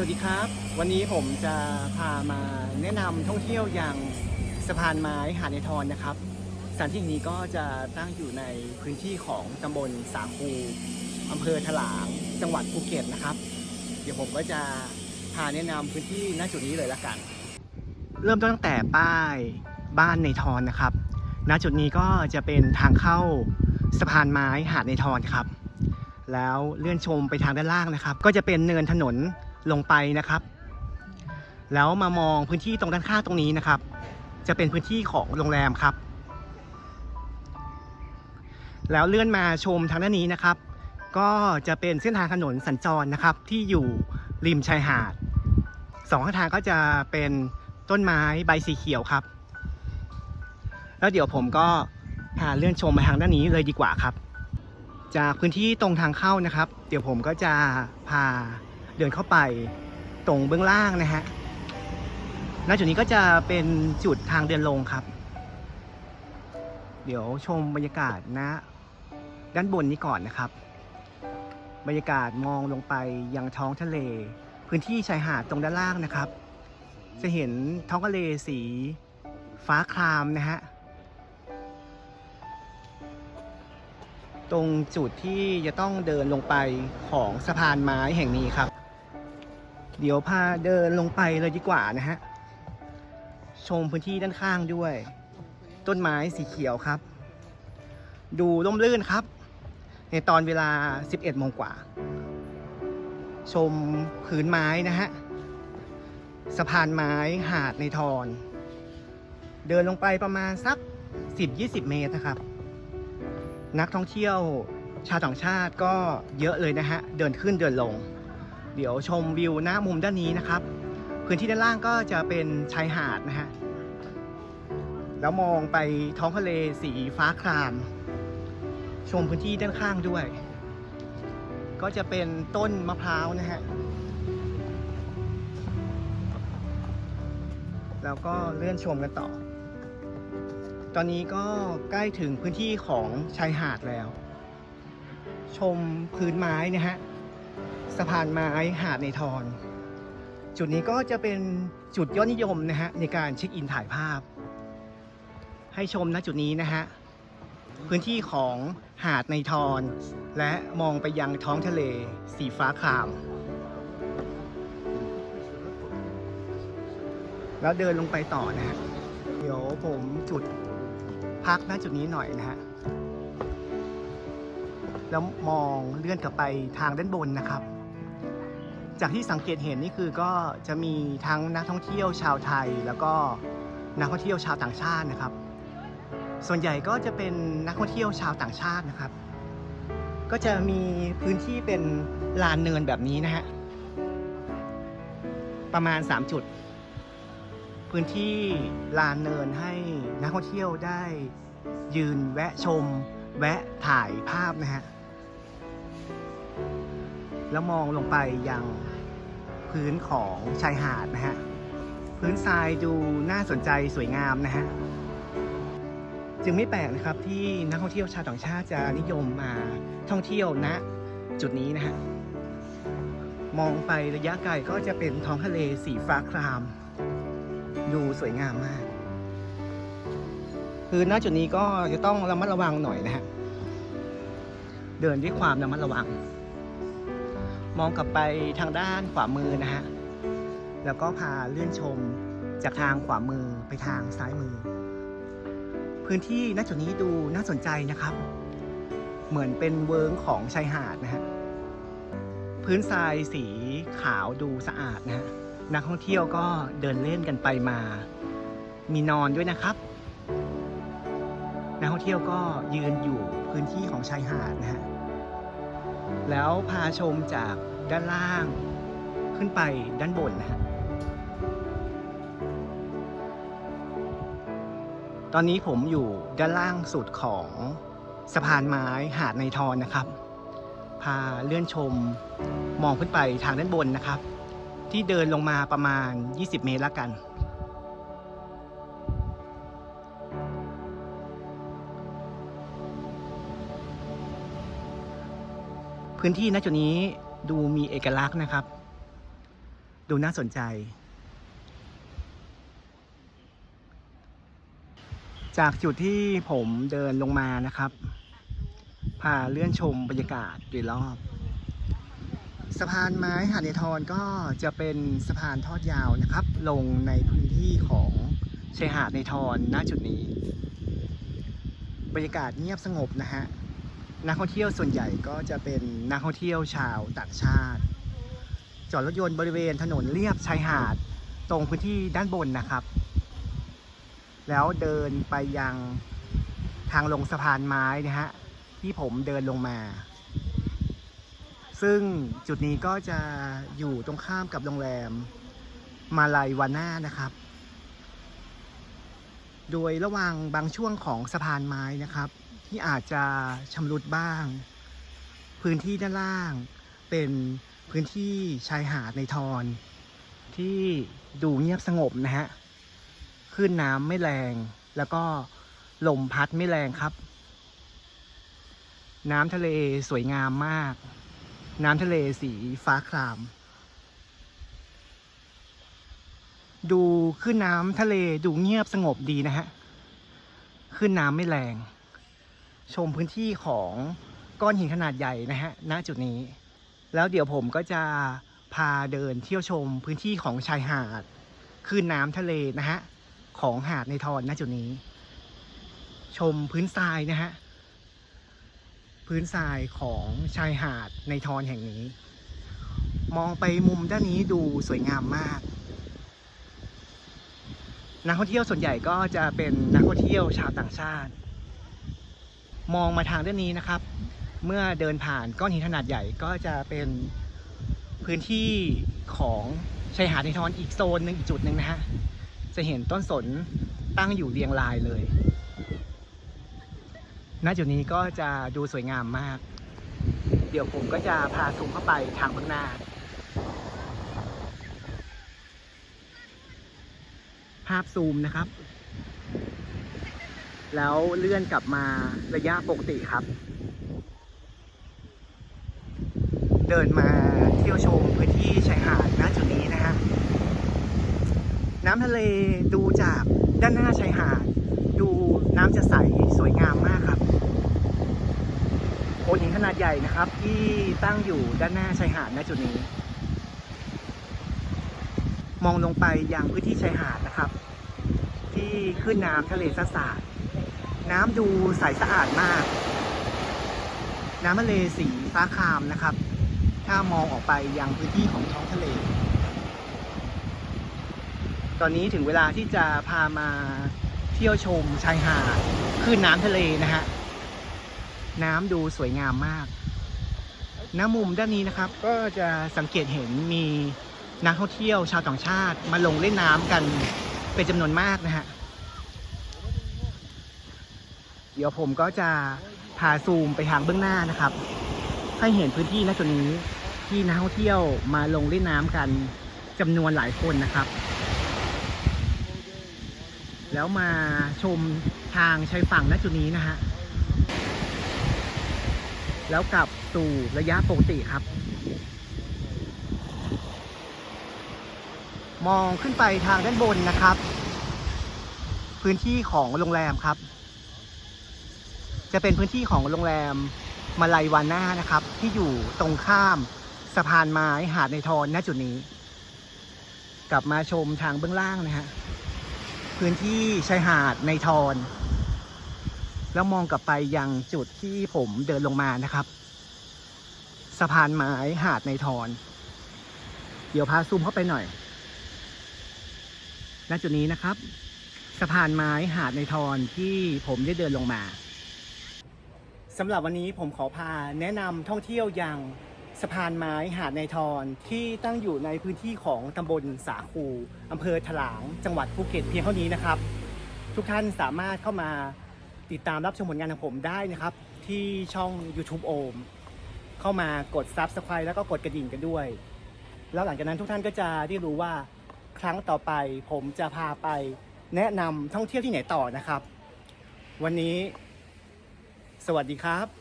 วัสดีครับ วันนี้ผมจะพามาแนะนำท่องเที่ยวอย่างสะพานไม้หาดในทรนนะครับสถานที่นี้ก็จะตั้งอยู่ในพื้นที่ของตำบลสาคูอำเภอถลางจังหวัดภูเก็ตนะครับ เดี๋ยวผมก็จะพาแนะนำพื้นที่ณจุดนี้เลยละกัน เริ่มต้นตั้งแต่ป้ายบ้านในทรนนะครับณจุดนี้ก็จะเป็นทางเข้าสะพานไม้หาดในทรครับ แล้วเลื่อนชมไปทางด้านล่างนะครับ ก็จะเป็นเนินถนน ลงไปนะครับ แล้วมามองพื้นที่ตรงด้านข้างตรงนี้นะครับ จะเป็นพื้นที่ของโรงแรมครับ แล้วเลื่อนมาชมทางด้านนี้นะครับ ก็จะเป็นเส้นทางถนนสัญจรนะครับ ที่อยู่ริมชายหาดสองข้างทางก็จะเป็นต้นไม้ใบสีเขียวครับ แล้วเดี๋ยวผมก็พาเลื่อนชมไปทางด้านนี้เลยดีกว่าครับ จากพื้นที่ตรงทางเข้านะครับ เดี๋ยวผมก็จะพา เดินเข้าไปตรงเบื้องล่างนะฮะณจุดนี้ก็จะเป็นจุดทางเดินลงครับ เดี๋ยวชมบรรยากาศณด้านบนนี้ก่อนนะครับ บรรยากาศมองลงไปยังท้องทะเล พื้นที่ชายหาดตรงด้านล่างนะครับ จะเห็นท้องทะเลสีฟ้าครามนะฮะตรงจุดที่จะต้องเดินลงไปของสะพานไม้แห่งนี้ครับ เดี๋ยวพาเดินลงไปเลยดีกว่านะฮะ ชมพื้นที่ด้านข้างด้วย ต้นไม้สีเขียวครับ ดูร่มรื่นครับ ในตอนเวลา 11โมงกว่า ชมพื้นไม้นะฮะ สะพานไม้หาดในทอน เดินลงไปประมาณสัก 10-20 เมตรนะครับ นักท่องเที่ยวชาวต่างชาติก็เยอะเลยนะฮะ เดินขึ้นเดินลง เดี๋ยวชมวิวหน้ามุมด้านนี้นะครับ พื้นที่ด้านล่างก็จะเป็นชายหาดนะฮะแล้วมองไปท้องทะเลสีฟ้าคราม ชมพื้นที่ด้านข้างด้วย ก็จะเป็นต้นมะพร้าวนะฮะแล้วก็เลื่อนชมกันต่อ ตอนนี้ก็ใกล้ถึงพื้นที่ของชายหาดแล้ว ชมพื้นไม้นะฮะ สะพานไม้หาดในทอน จุดนี้ก็จะเป็นจุดยอดนิยมนะฮะในการเช็คอินถ่ายภาพ ให้ชมณจุดนี้นะฮะพื้นที่ของหาดในทอนและมองไปยังท้องทะเลสีฟ้าคราม แล้วเดินลงไปต่อนะฮะเดี๋ยวผมจุดพักณจุดนี้หน่อยนะฮะแล้วมองเลื่อนกลับไปทางด้านบนนะครับ จากที่สังเกตเห็นนี่คือก็จะมีทั้งนักท่องเที่ยวชาวไทย แล้วก็นักท่องเที่ยวชาวต่างชาตินะครับ ส่วนใหญ่ก็จะเป็นนักท่องเที่ยวชาวต่างชาตินะครับ ก็จะมีพื้นที่เป็นลานเนินแบบนี้นะฮะประมาณ 3 จุด พื้นที่ลานเนินให้นักท่องเที่ยวได้ยืนแวะชม แวะถ่ายภาพนะฮะแล้วมองลงไปยัง พื้นของชายหาดนะฮะ พื้นทรายดูน่าสนใจสวยงามนะฮะ จึงไม่แปลกนะครับที่นักท่องเที่ยวชาวต่างชาติจะนิยมมาท่องเที่ยวณจุดนี้นะฮะ มองไประยะไกลก็จะเป็นท้องทะเลสีฟ้าคราม ดูสวยงามมาก คือณจุดนี้ก็จะต้องระมัดระวังหน่อยนะฮะ เดินด้วยความระมัดระวัง มองกลับไปทางด้านขวามือนะฮะ แล้วก็พาเลื่อนชมจากทางขวามือไปทางซ้ายมือ พื้นที่ณจุดนี้ดูน่าสนใจนะครับ เหมือนเป็นเวิร์งของชายหาดนะฮะ พื้นทรายสีขาวดูสะอาดนะฮะ นักท่องเที่ยวก็เดินเล่นกันไปมา มีนอนด้วยนะครับ นักท่องเที่ยวก็ยืนอยู่พื้นที่ของชายหาดนะฮะ แล้วพาชมจากด้านล่างขึ้นไปด้านบนนะฮะตอนนี้ผมอยู่ด้านล่างสุดของสะพานไม้หาดในทอนนะครับ พาเลื่อนชมมองขึ้นไปทางด้านบนนะครับ ที่เดินลงมาประมาณ 20 เมตรละกัน พื้นที่ณจุดนี้ดูมีเอกลักษณ์นะครับ ดูน่าสนใจ จากจุดที่ผมเดินลงมานะครับพาเลื่อนชมบรรยากาศโดยรอบสะพานไม้หาดในทอนก็จะเป็นสะพานทอดยาวนะครับ ลงในพื้นที่ของชายหาดในทอนณจุดนี้ บรรยากาศเงียบสงบนะฮะ นักท่องเที่ยวส่วนใหญ่ก็จะเป็นนักท่องเที่ยวชาวต่างชาติ จอดรถยนต์บริเวณถนนเลียบชายหาดตรงพื้นที่ด้านบนนะครับ แล้วเดินไปยังทางลงสะพานไม้นะฮะที่ผมเดินลงมา ซึ่งจุดนี้ก็จะอยู่ตรงข้ามกับโรงแรมมาลายวาน่านะครับ โดยระหว่างบางช่วงของสะพานไม้นะครับ ที่อาจจะชำรุดบ้าง พื้นที่ด้านล่างเป็นพื้นที่ชายหาดในทอนที่ดูเงียบสงบนะฮะคลื่นน้ำไม่แรง แล้วก็ลมพัดไม่แรงครับ น้ำทะเลสวยงามมาก น้ำทะเลสีฟ้าคราม ดูขึ้นน้ำทะเลดูเงียบสงบดีนะฮะขึ้นน้ำไม่แรง ชมพื้นที่ของก้อนหินขนาดใหญ่นะฮะณจุดนี้ แล้วเดี๋ยวผมก็จะพาเดินเที่ยวชมพื้นที่ของชายหาดคลื่นน้ำทะเลนะฮะ ของหาดในทอนณจุดนี้ ชมพื้นทรายนะฮะ พื้นทรายของชายหาดในทอนแห่งนี้ มองไปมุมด้านนี้ดูสวยงามมาก นักท่องเที่ยวส่วนใหญ่ก็จะเป็นนักท่องเที่ยวชาวต่างชาติ มองมาทางด้านนี้นะครับ เมื่อเดินผ่านก้อนหินขนาดใหญ่ก็จะเป็นพื้นที่ของชายหาดในทอนอีกโซนหนึ่งอีกจุดหนึ่งนะฮะจะเห็นต้นสนตั้งอยู่เรียงรายเลย ณ จุดนี้ก็จะดูสวยงามมาก เดี๋ยวผมก็จะพาซูมเข้าไปทางเบื้องหน้า ภาพซูมนะครับ แล้วเลื่อนกลับมาระยะปกติครับ เดินมาเที่ยวชมพื้นที่ชายหาดณจุดนี้นะฮะน้ำทะเลดูจากด้านหน้าชายหาด ดูน้ำจะใสสวยงามมากครับโขดหินขนาดใหญ่นะครับ ที่ตั้งอยู่ด้านหน้าชายหาดณจุดนี้ มองลงไปยังพื้นที่ชายหาดนะครับ ที่ขึ้นน้ำทะเลสะสาด น้ำดูใสสะอาดมาก น้ำทะเลสีฟ้าครามนะครับ ถ้ามองออกไปยังพื้นที่ของท้องทะเล ตอนนี้ถึงเวลาที่จะพามาเที่ยวชมชายหาดคลื่นน้ำทะเลนะฮะ น้ำดูสวยงามมากน้ำมุมด้านนี้นะครับ ก็จะสังเกตเห็นมีนักท่องเที่ยวชาวต่างชาติมาลงเล่นน้ำกันเป็นจำนวนมากนะฮะ เดี๋ยวผมก็จะพาซูมไปทางเบื้องหน้านะครับ ให้เห็นพื้นที่ณจุดนี้ที่นักท่องเที่ยวมาลงเล่นน้ำกันจำนวนหลายคนนะครับ แล้วมาชมทางชายฝั่งณจุดนี้นะฮะแล้วกลับสู่ระยะปกติครับ มองขึ้นไปทางด้านบนนะครับ พื้นที่ของโรงแรมครับ จะเป็นพื้นที่ของโรงแรมมาลายวาน่านะครับ ที่อยู่ตรงข้ามสะพานไม้หาดในทอนณจุดนี้ กลับมาชมทางเบื้องล่างนะฮะพื้นที่ชายหาดในทอนแล้วมองกลับไปยังจุดที่ผมเดินลงมานะครับ สะพานไม้หาดในทอนเดี๋ยวพาซูมเข้าไปหน่อยณจุดนี้นะครับ สะพานไม้หาดในทอนที่ผมได้เดินลงมา สำหรับวันนี้ผมขอพาแนะนำท่องเที่ยวอย่างสะพานไม้หาดในทอนที่ตั้งอยู่ในพื้นที่ของตำบลสาคูอำเภอถลางจังหวัดภูเก็ตเพียงเท่านี้นะครับ ทุกท่านสามารถเข้ามาติดตามรับชมผลงานของผมได้นะครับ ที่ช่อง YouTube โอมเข้ามากด Subscribe แล้วก็กดกระดิ่งกันด้วย แล้วหลังจากนั้นทุกท่านก็จะได้รู้ว่าครั้งต่อไปผมจะพาไปแนะนำท่องเที่ยวที่ไหนต่อนะครับ วันนี้ สวัสดีครับ